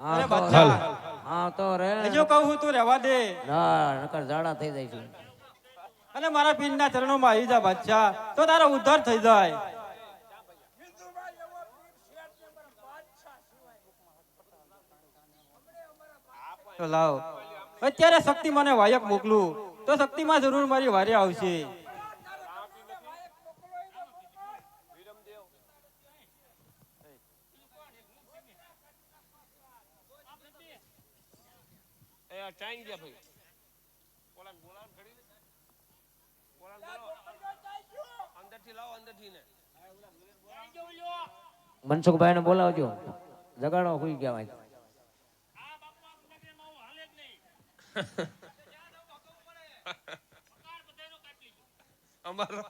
અરે બચ્ચા. હા તો રે. હજુ કહું તું રહેવા દે. ના નકર ઝાડા થઈ જાય છે. અને મારા પીરના ચરણોમાં આવી જા બચ્ચા તો તારો ઉદ્ધાર થઈ જાય. તો લાવ. અત્યારે શક્તિ મને વાયક મોકલું. તો શક્તિમાં જરૂર મારી વારે આવશે. આ ટાઈમ ગયા ભાઈ. ઓલા બોલાવ ઘડી દે. ઓલા બોલાવો. અંદરથી લાવો અંદરથી ને. મનસુખભાઈ ને બોલાવજો. જગાડો હુઈ ગયા ભાઈ અમારો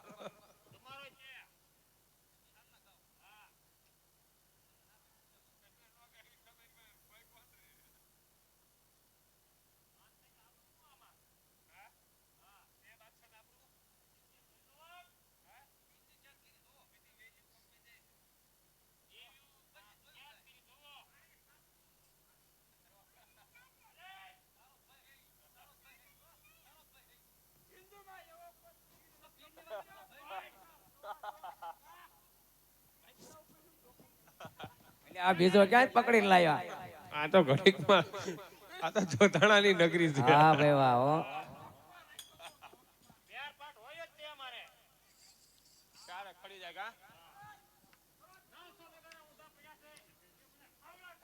આ બીજો ક્યાંય પકડી લાવ્યા? આ તો ઘડીકમાં આ તો જોતાણાની નગરી છે. હા ભાઈ વાહ હો.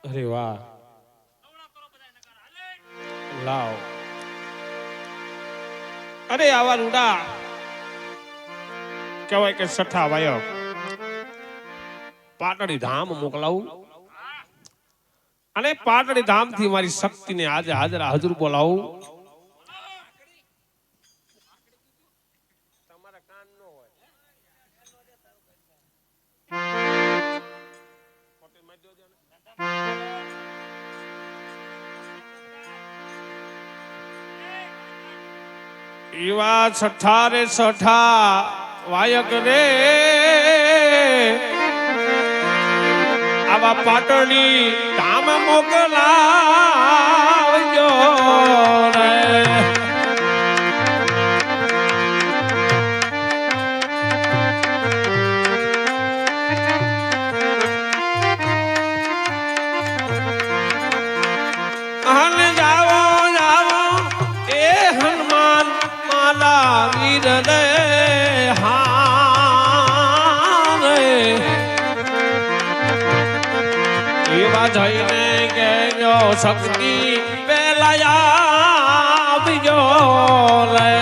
અરે વાહ. લાવ. અરે આવા રૂડા. કહેવાય કે સઠા વાયક પાટણી ધામ મોકલાવું? અને પાટડી ધામથી મારી શક્તિને આજે હાજર હાજર બોલાવું. એવા છઠ્ઠા રે છઠ્ઠા વાયક રે આવા પાટણી મોકલાવજો રે. જાવો જાવો એ હનુમાન માલા વીર શક્તિ પેલાયા આવજો રે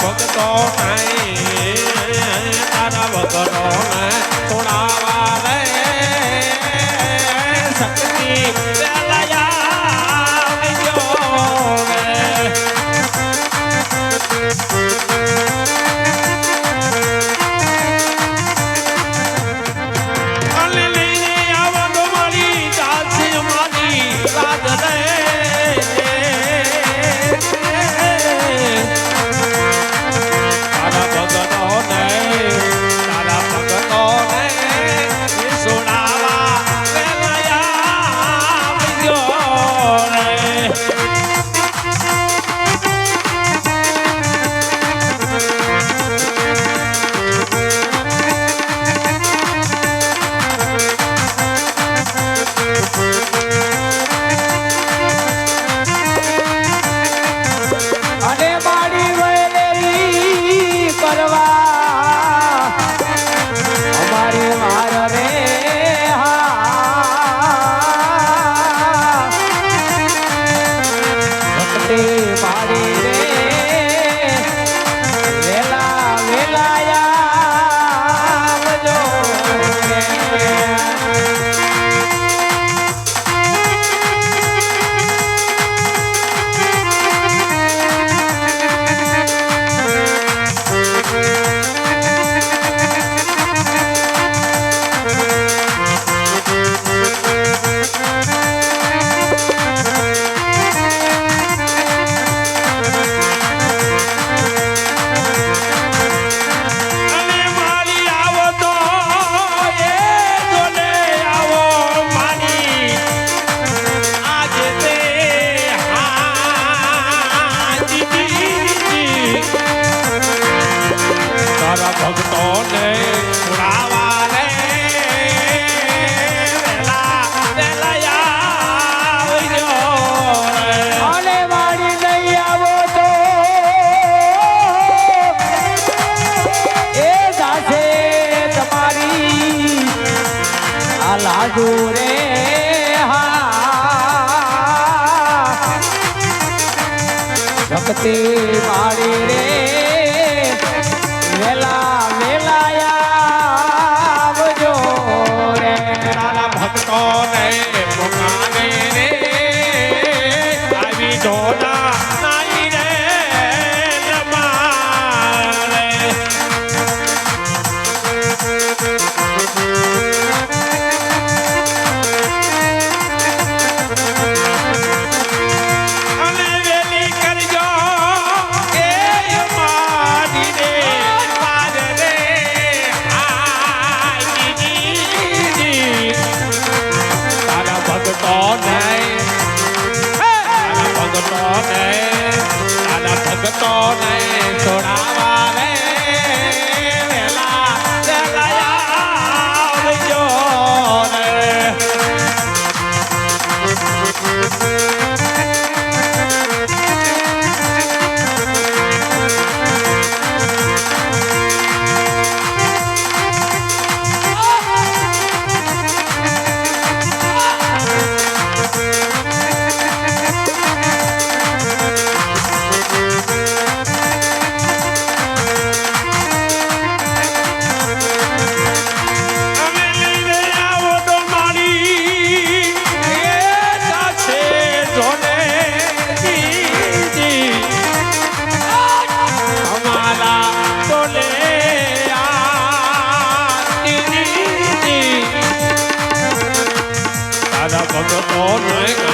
ભક્તો નહીં મારા ભક્તોને ઉડાવા એ સાથે તમારી આ લાગુ હા ભક્તિ મારી રે આવી All right.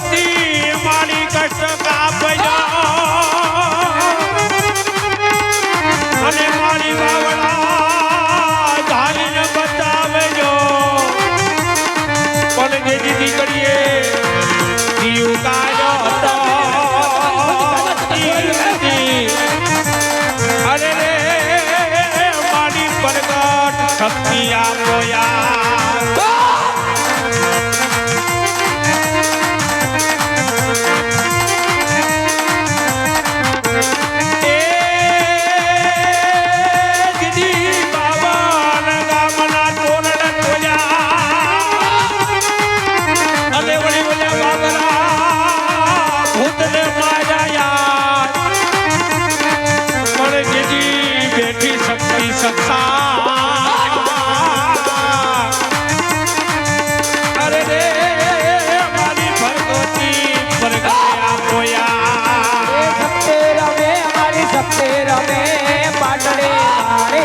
ભગવતી મારી કષ્ટ કાપજો અને મારી ધારીને બતાવજો. પણ જે દીદી અરે મારી પ્રગટ શક્તિ આપો યાર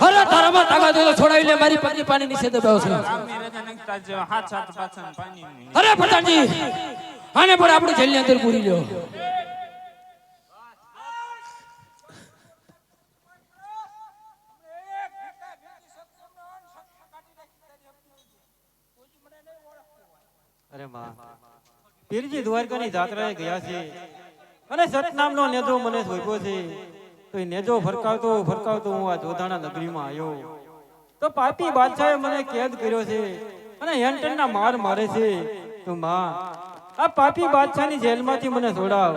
અરે તારામાં મારી પત્ની પાણી નીચે દબાવ છે અરે આને પણ આપણે જેલની અંદર પૂરી લ્યો. પીરજી દ્વારકાની જાત્રાએ ગયા છે અને સતનામનો નેજો મને સોંપ્યો છે. તો એ નેજો ફરકાવતો ફરકાવતો હું આ જોધાણા નગરીમાં આવ્યો. તો પાપી બાદશાહે મને કેદ કર્યો છે અને હેન્ટનના માર મારે છે. તો માં, આ પાપી બાદશાહની જેલમાંથી મને છોડાવ.